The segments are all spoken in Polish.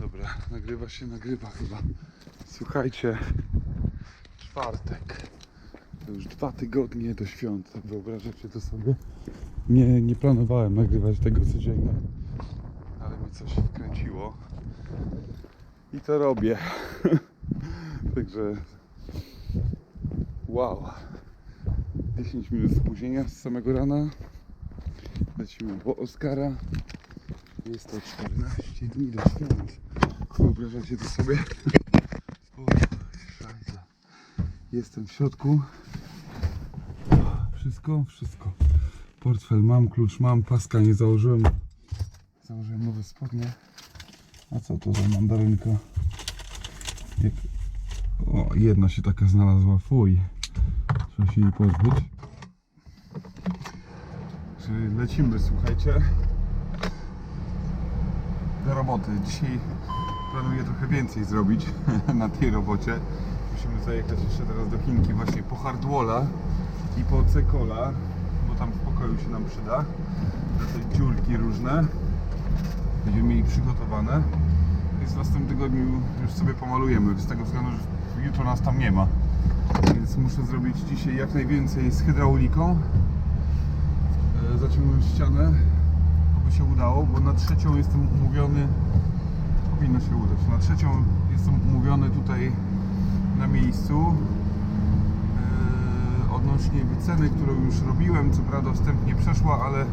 Dobra, nagrywa się, nagrywa chyba. Słuchajcie, czwartek. To już dwa tygodnie do świąt. tak Wyobrażacie to sobie? Nie, nie planowałem nagrywać tego codziennie, ale mi coś wkręciło. I to robię. Także wow. 10 minut spóźnienia z samego rana. Lecimy po Oscara. Jest to 14 dni do świąt. Wyobrażacie to sobie? O. Jestem w środku. Wszystko, wszystko. Portfel mam, klucz mam, paska nie założyłem. Założyłem nowe spodnie. A co to za mandarynka? Jak... O, jedna się taka znalazła, fuj. Trzeba się jej pozbyć. Że lecimy, słuchajcie. Roboty. Dzisiaj planuję trochę więcej zrobić na tej robocie. Musimy zajechać jeszcze teraz do Chinki właśnie po Hardwalla i po Cekola, bo tam w pokoju się nam przyda. Te dziurki różne. Będziemy mieli przygotowane. Więc w następnym tygodniu już sobie pomalujemy, z tego względu, że jutro nas tam nie ma. Więc muszę zrobić dzisiaj jak najwięcej z hydrauliką. E, Zaciągnąć ścianę, się udało, bo na trzecią jestem umówiony. Powinno się udać. Na trzecią jestem umówiony tutaj na miejscu. E, Odnośnie wyceny, którą już robiłem, co prawda wstępnie przeszła, ale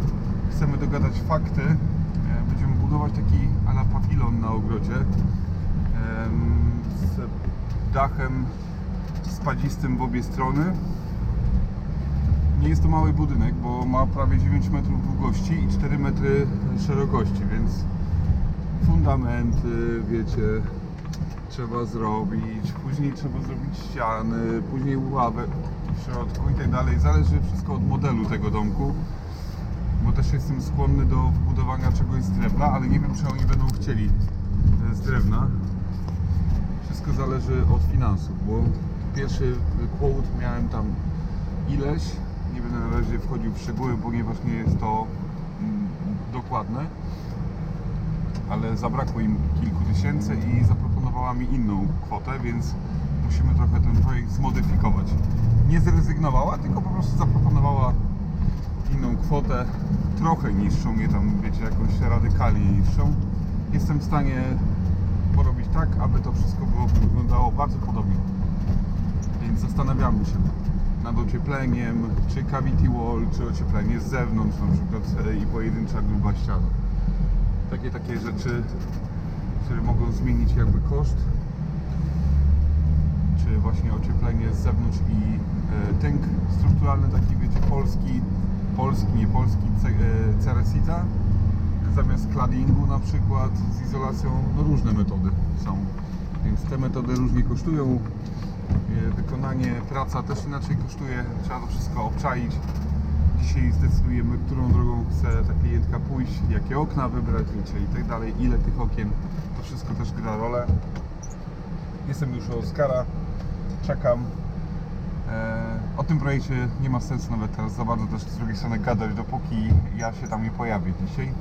chcemy dogadać fakty. E, Będziemy budować taki ala pawilon na ogrodzie em, z dachem spadzistym w obie strony. Nie jest to mały budynek, bo ma prawie 9 metrów długości i 4 metry szerokości, więc fundamenty, wiecie, trzeba zrobić, później trzeba zrobić ściany, później ławę w środku i tak dalej. Zależy wszystko od modelu tego domku, bo też jestem skłonny do wbudowania czegoś z drewna, ale nie wiem, czy oni będą chcieli e, z drewna. Wszystko zależy od finansów, bo pierwszy quote miałem tam ileś, nie będę na razie wchodził w szczegóły, ponieważ nie jest to mm, dokładne, ale zabrakło im kilku tysięcy i zaproponowała mi inną kwotę, więc musimy trochę ten projekt zmodyfikować. Nie zrezygnowała, tylko po prostu zaproponowała inną kwotę, trochę niższą, nie tam wiecie, jakąś radykalnie niższą. Jestem w stanie porobić tak, aby to wszystko było, wyglądało bardzo podobnie. Więc zastanawiamy się nad ociepleniem, czy cavity wall, czy ocieplenie z zewnątrz na przykład e, i pojedyncza gruba ściana. Takie takie rzeczy, które mogą zmienić jakby koszt. Czy właśnie ocieplenie z zewnątrz i e, tynk strukturalny taki wiecie polski, polski, nie polski, e, ceresita zamiast claddingu na przykład z izolacją, no różne metody są. Więc te metody różnie kosztują. E, Wykonanie, praca też inaczej kosztuje. Trzeba to wszystko obczaić. Dzisiaj zdecydujemy, którą drogą chce ta klientka pójść, jakie okna wybrać, wiecie, i tak dalej, ile tych okien. To wszystko też gra rolę. Jestem już u Oskara, czekam. E, O tym projekcie nie ma sensu nawet teraz za bardzo też z drugiej strony gadać, dopóki ja się tam nie pojawię dzisiaj.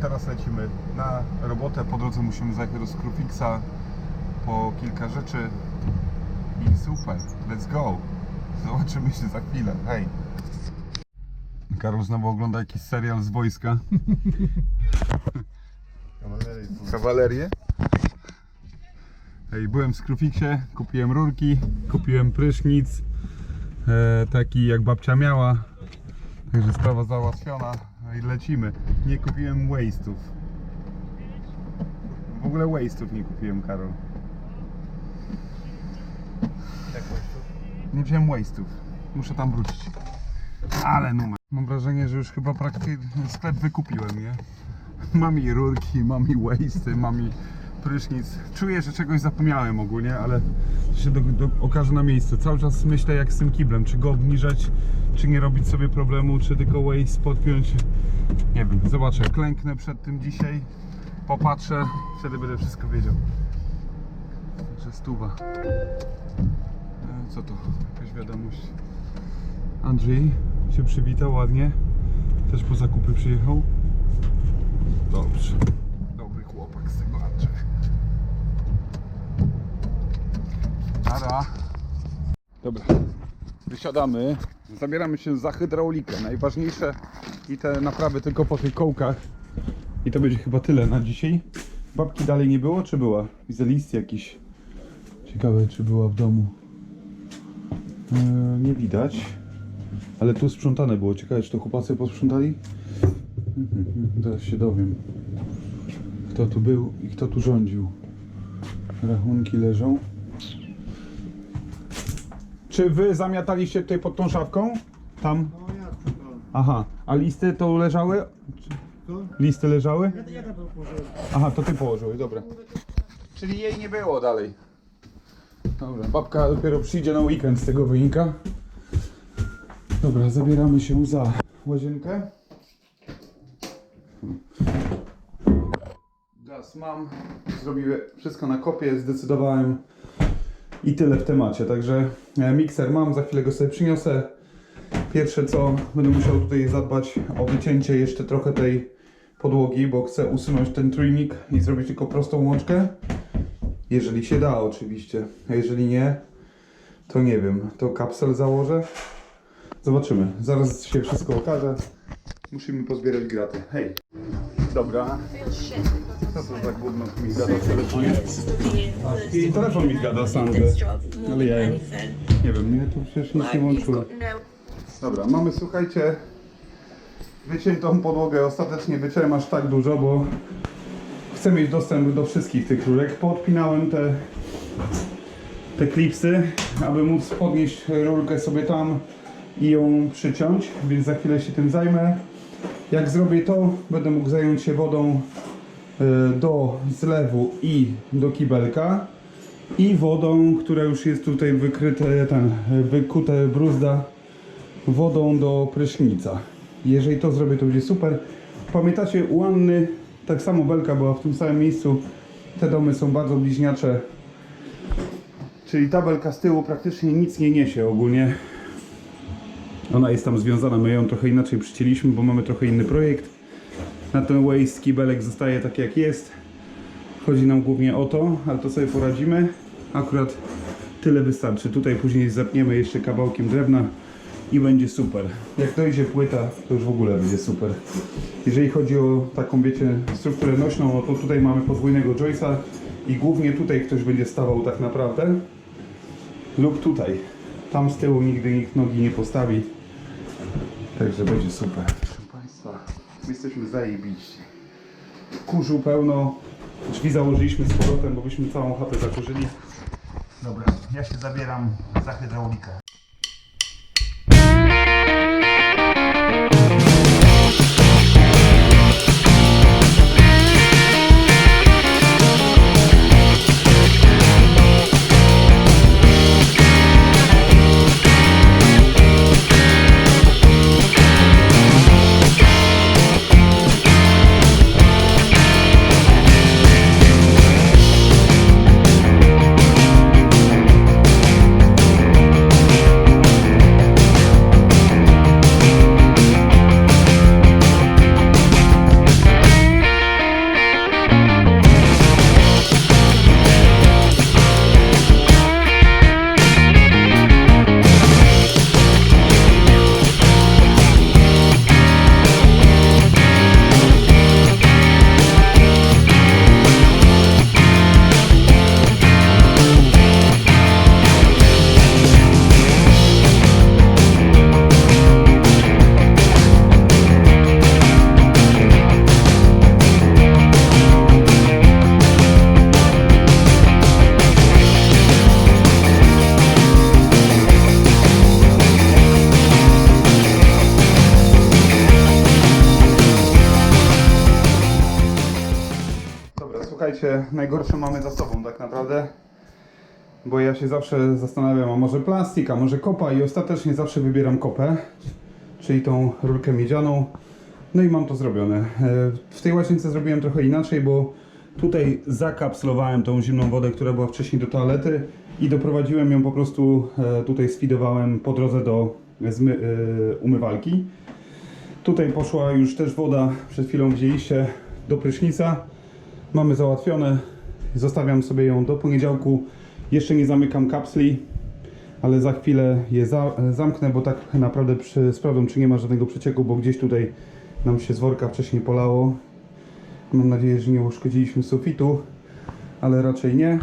Teraz lecimy na robotę. Po drodze musimy zajechać do Screwfixa po kilka rzeczy i super, let's go. Zobaczymy się za chwilę. Hej. Karol znowu ogląda jakiś serial z wojska. Kawalerię. Hej, byłem w Screwfixie, kupiłem rurki, kupiłem prysznic, e, taki jak babcia miała. Także sprawa załatwiona no i lecimy. Nie kupiłem waste'ów. W ogóle waste'ów nie kupiłem, Karol. Nie wziąłem waste'ów. Muszę tam wrócić. Ale numer. Mam wrażenie, że już chyba praktycznie sklep wykupiłem, nie? Mam i rurki, mam i waste'y, mam i prysznic. Czuję, że czegoś zapomniałem ogólnie, ale to się do, do, okaże na miejscu. Cały czas myślę jak z tym kiblem, czy go obniżać, czy nie robić sobie problemu, czy tylko waste podpiąć. Nie wiem, zobaczę, klęknę przed tym dzisiaj, popatrzę, wtedy będę wszystko wiedział. Także stuwa. E, co to? Jakaś wiadomość. Andrzej się przywitał ładnie. Też po zakupy przyjechał. Dobrze. Dobry chłopak z tego Andrzej. Ara. Dobra. Wysiadamy. Zabieramy się za hydraulikę. Najważniejsze i te naprawy tylko po tych kołkach. I to będzie chyba tyle na dzisiaj. Babki dalej nie było, czy była? Widzę list jakiś. Ciekawe, czy była w domu. Eee, nie widać. Ale tu sprzątane było. Ciekawe, czy to chłopacy posprzątali? Zaraz się dowiem. Kto tu był i kto tu rządził. Rachunki leżą. Czy wy zamiataliście tutaj pod tą szafką? Tam? No pan? Aha. A listy to leżały? Listy leżały? Ja, ja położyłem. Aha, to ty położyłeś, dobra. Czyli jej nie było dalej. Dobra, babka dopiero przyjdzie na weekend z tego wynika. Dobra, zabieramy się za łazienkę. Gaz mam, zrobiłem wszystko na kopie, zdecydowałem i tyle w temacie. Także e, mikser mam, za chwilę go sobie przyniosę. Pierwsze co, będę musiał tutaj zadbać o wycięcie jeszcze trochę tej podłogi, bo chcę usunąć ten trójnik i zrobić tylko prostą łączkę. Jeżeli się da oczywiście, a jeżeli nie, to nie wiem, to kapsel założę. Zobaczymy, zaraz się wszystko okaże. Musimy pozbierać graty. Hej. Dobra. Co to za gówno mi gada w telefonie? I telefon mi gada sam. Ale ja nie wiem, mnie tu przecież nic nie włączyło. Dobra, mamy słuchajcie wyciętą podłogę. Ostatecznie wyciąłem aż tak dużo, bo chcę mieć dostęp do wszystkich tych rurek. Podpinałem te, te klipsy, aby móc podnieść rurkę sobie tam i ją przyciąć, więc za chwilę się tym zajmę. Jak zrobię to, będę mógł zająć się wodą e, do zlewu i do kibelka i wodą, która już jest tutaj wykryte, ten, wykute bruzda wodą do prysznica. Jeżeli to zrobię, to będzie super. Pamiętacie, u Anny tak samo belka była w tym samym miejscu. Te domy są bardzo bliźniacze. Czyli ta belka z tyłu praktycznie nic nie niesie ogólnie. Ona jest tam związana, my ją trochę inaczej przycięliśmy, bo mamy trochę inny projekt. Na ten waste kibelek zostaje tak jak jest. Chodzi nam głównie o to, ale to sobie poradzimy. Akurat tyle wystarczy. Tutaj później zapniemy jeszcze kawałkiem drewna i będzie super. Jak dojdzie płyta, to już w ogóle będzie super. Jeżeli chodzi o taką, wiecie, strukturę nośną, no to tutaj mamy podwójnego joysa i głównie tutaj ktoś będzie stawał tak naprawdę lub tutaj. Tam z tyłu nigdy nikt nogi nie postawi. Także będzie super. Proszę Państwa, my jesteśmy zajebiści. Kurzu pełno. Drzwi założyliśmy z powrotem, bo byśmy całą chatę zakurzyli. Dobra, ja się zabieram za hydraulikę. Najgorsze mamy za sobą tak naprawdę. Bo ja się zawsze zastanawiam, a może plastik, a może kopa i ostatecznie zawsze wybieram kopę, czyli tą rurkę miedzianą. No i mam to zrobione. E, W tej łazience zrobiłem trochę inaczej, bo tutaj zakapslowałem tą zimną wodę, która była wcześniej do toalety i doprowadziłem ją po prostu, e, tutaj sfidowałem po drodze do e, umywalki. Tutaj poszła już też woda, przed chwilą widzieliście, do prysznica. Mamy załatwione. Zostawiam sobie ją do poniedziałku Jeszcze nie zamykam kapsli, ale za chwilę je za, zamknę, bo tak naprawdę przy, sprawdzam, czy nie ma żadnego przecieku, bo gdzieś tutaj nam się z worka wcześniej polało. Mam nadzieję, że nie uszkodziliśmy sufitu, ale raczej nie.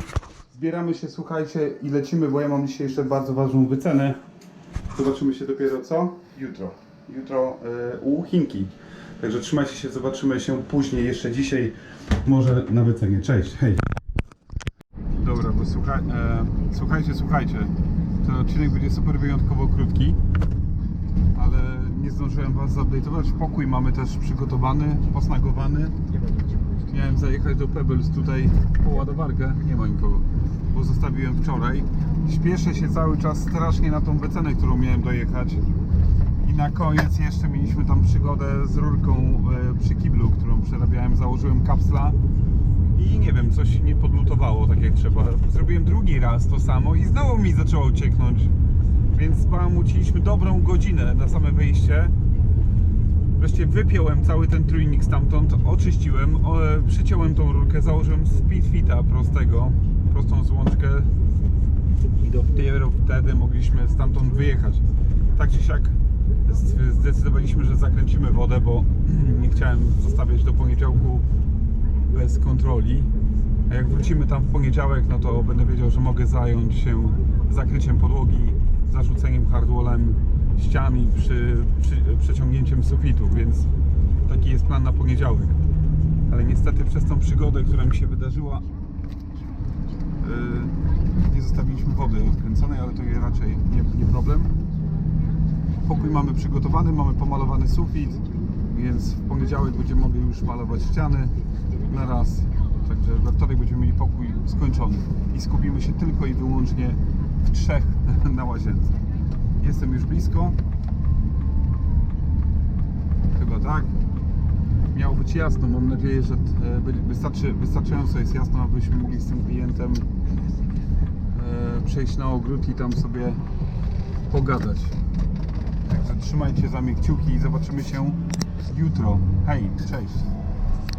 Zbieramy się, słuchajcie, i lecimy, bo ja mam dzisiaj jeszcze bardzo ważną wycenę. Zobaczymy się dopiero co? Jutro. Jutro e, u Chinki. Także trzymajcie się, zobaczymy się później, jeszcze dzisiaj, może na wycenie. Cześć, hej. Dobra, bo słuchaj, e, słuchajcie, słuchajcie. Ten odcinek będzie super wyjątkowo krótki, ale nie zdążyłem Was zupdate'ować. Pokój mamy też przygotowany, posnagowany. Miałem zajechać do Pebbles tutaj po ładowarkę, nie ma nikogo, bo zostawiłem wczoraj. Śpieszę się cały czas strasznie na tą wycenę, którą miałem dojechać. Na koniec jeszcze mieliśmy tam przygodę z rurką e, przy kiblu, którą przerabiałem, założyłem kapsla i nie wiem, coś nie podlutowało tak jak trzeba. Zrobiłem drugi raz to samo i znowu mi zaczęło cieknąć. Więc bałamuciliśmy dobrą godzinę na same wyjście. Wreszcie wypiąłem cały ten trójnik stamtąd, oczyściłem, o, przyciąłem tą rurkę, założyłem speedfita prostego, prostą złączkę i dopiero wtedy mogliśmy stamtąd wyjechać. Tak czy siak zdecydowaliśmy, że zakręcimy wodę, bo nie chciałem zostawiać do poniedziałku bez kontroli. A jak wrócimy tam w poniedziałek, no to będę wiedział, że mogę zająć się zakryciem podłogi, zarzuceniem hardwallem ścian i przy, przy, przeciągnięciem sufitu, więc taki jest plan na poniedziałek. Ale niestety przez tą przygodę, która mi się wydarzyła, yy, nie zostawiliśmy wody odkręconej, ale to je raczej nie, nie problem. Pokój mamy przygotowany, mamy pomalowany sufit, więc w poniedziałek będziemy mogli już malować ściany na raz. Także we wtorek będziemy mieli pokój skończony i skupimy się tylko i wyłącznie w trzech na łazience. Jestem już blisko. Chyba tak. Miało być jasno. Mam nadzieję, że e, wystarczy, wystarczająco jest jasno, abyśmy mogli z tym klientem e, przejść na ogród i tam sobie pogadać. Także trzymajcie za mnie kciuki i zobaczymy się jutro. Hej, cześć.